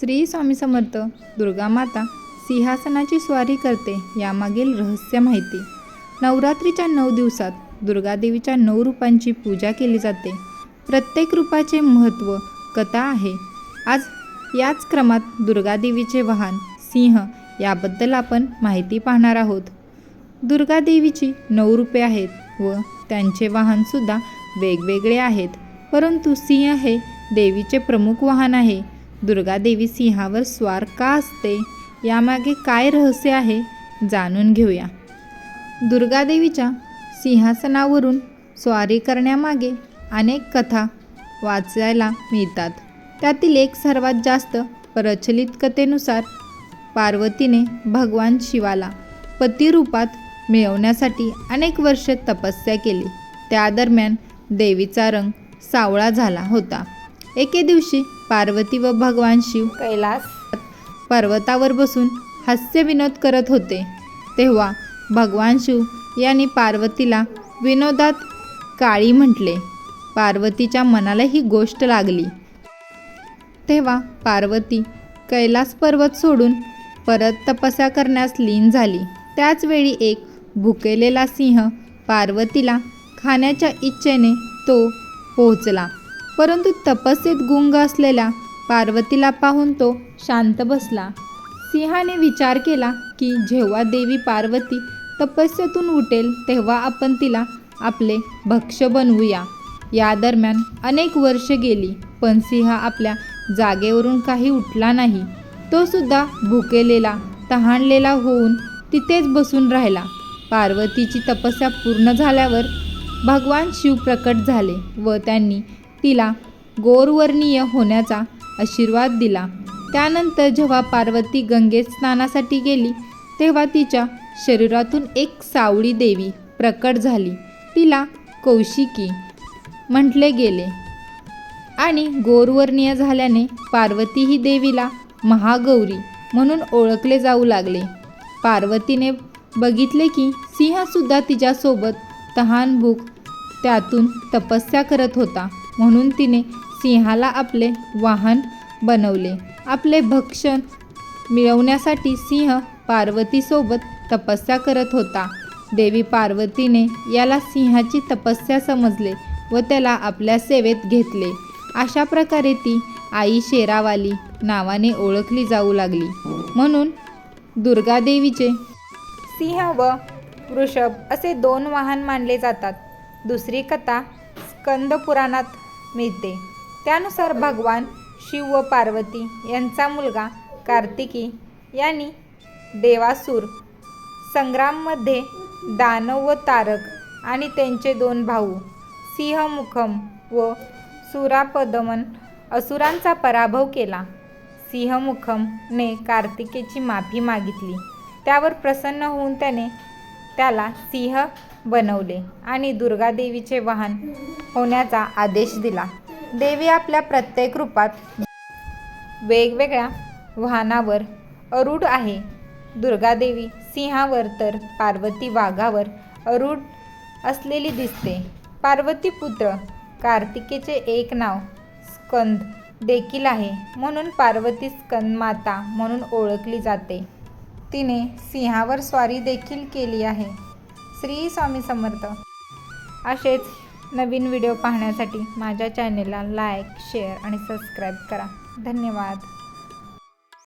श्री स्वामी समर्थ दुर्गा माता सिंहासनाची स्वारी करते यामागील रहस्य माहिती. नवरात्रीच्या नऊ दिवसात दुर्गादेवीच्या नऊ रूपांची पूजा केली जाते. प्रत्येक रूपाचे महत्त्व कथा आहे. आज याच क्रमात दुर्गादेवीचे वाहन सिंह याबद्दल आपण माहिती पाहणार आहोत. दुर्गादेवीची नऊ रूपे आहेत व त्यांचे वाहनसुद्धा वेगवेगळे आहेत. परंतु सिंह हे देवीचे प्रमुख वाहन आहे. दुर्गादेवी सिंहावर स्वार का असते? यामागे काय रहस्य आहे? जाणून घेऊया. दुर्गादेवीच्या सिंहासनावरून स्वारी करण्यामागे अनेक कथा वाचायला मिळतात. त्यातील एक सर्वात जास्त प्रचलित कथेनुसार पार्वतीने भगवान शिवाला पतिरूपात मिळवण्यासाठी अनेक वर्षे तपस्या केली. त्या दरम्यान देवीचा रंग सावळा झाला होता. एके दिवशी पार्वती व भगवान शिव कैलास. पर्वतावर बसून हास्यविनोद करत होते. तेव्हा भगवान शिव यांनी पार्वतीला विनोदात काळी म्हटले. पार्वतीच्या मनाला ही गोष्ट लागली. तेव्हा पार्वती कैलास पर्वत सोडून परत तपस्या करण्यास लीन झाली. त्याच वेळी एक भुकेलेला सिंह पार्वतीला खाण्याच्या इच्छेने तो पोहोचला. परंतु तपस्येत गुंग असलेल्या पार्वतीला पाहून तो शांत बसला. सिंहाने विचार केला की जेव्हा देवी पार्वती तपस्येतून उठेल तेव्हा आपण तिला आपले भक्ष्य बनवूया. या दरम्यान अनेक वर्षे गेली पण सिंह आपल्या जागेवरून काही उठला नाही. तो सुद्धा भुकेलेला तहानलेला होऊन तिथेच बसून राहिला. पार्वतीची तपस्या पूर्ण झाल्यावर भगवान शिव प्रकट झाले व त्यांनी तिला गोरवर्णीय होण्याचा आशीर्वाद दिला. त्यानंतर जेव्हा पार्वती गंगेत स्नानासाठी गेली तेव्हा तिच्या शरीरातून एक सावळी देवी प्रकट झाली. तिला कौशिकी म्हटले गेले. आणि गौरवर्णीय झाल्याने पार्वती ही देवीला महागौरी म्हणून ओळखले जाऊ लागले. पार्वतीने बघितले की सिंहसुद्धा तिच्यासोबत तहानभूक त्यातून तपस्या करत होता. म्हणून तिने सिंहाला आपले वाहन बनवले. आपले भक्षण मिळवण्यासाठी सिंह पार्वतीसोबत तपस्या करत होता. देवी पार्वतीने याला सिंहाची तपस्या समजले व त्याला आपल्या सेवेत घेतले. अशा प्रकारे ती आई शेरावाली नावाने ओळखली जाऊ लागली. म्हणून दुर्गादेवीचे सिंह व वृषभ असे दोन वाहन मानले जातात. दुसरी कथा स्कंद पुराणात मिळते. त्यानुसार भगवान शिव व पार्वती यांचा मुलगा कार्तिकी यांनी देवासूर संग्राममध्ये दानव व तारक आणि त्यांचे दोन भाऊ सिंहमुखम व सुरापदमन असुरांचा पराभव केला. सिंहमुखमने कार्तिकेची माफी मागितली. त्यावर प्रसन्न होऊन त्याने त्याला सिंह बनवले आणि दुर्गादेवीचे वाहन होण्याचा आदेश दिला. देवी आपल्या प्रत्येक रूपात वेगवेगळ्या वाहनावर अरूढ आहे. दुर्गादेवी सिंहावर तर पार्वती वाघावर अरूढ असलेली दिसते. पार्वती पुत्र कार्तिकेचे एक नाव स्कंद देखील आहे. म्हणून पार्वती स्कंद माता म्हणून ओळखली जाते. तिने सिंहावर स्वारी देखील केली आहे. श्री स्वामी समर्थ. असेच नवीन व्हिडिओ पाहण्यासाठी माझ्या चॅनेलला लाईक शेअर आणि सबस्क्राईब करा. धन्यवाद.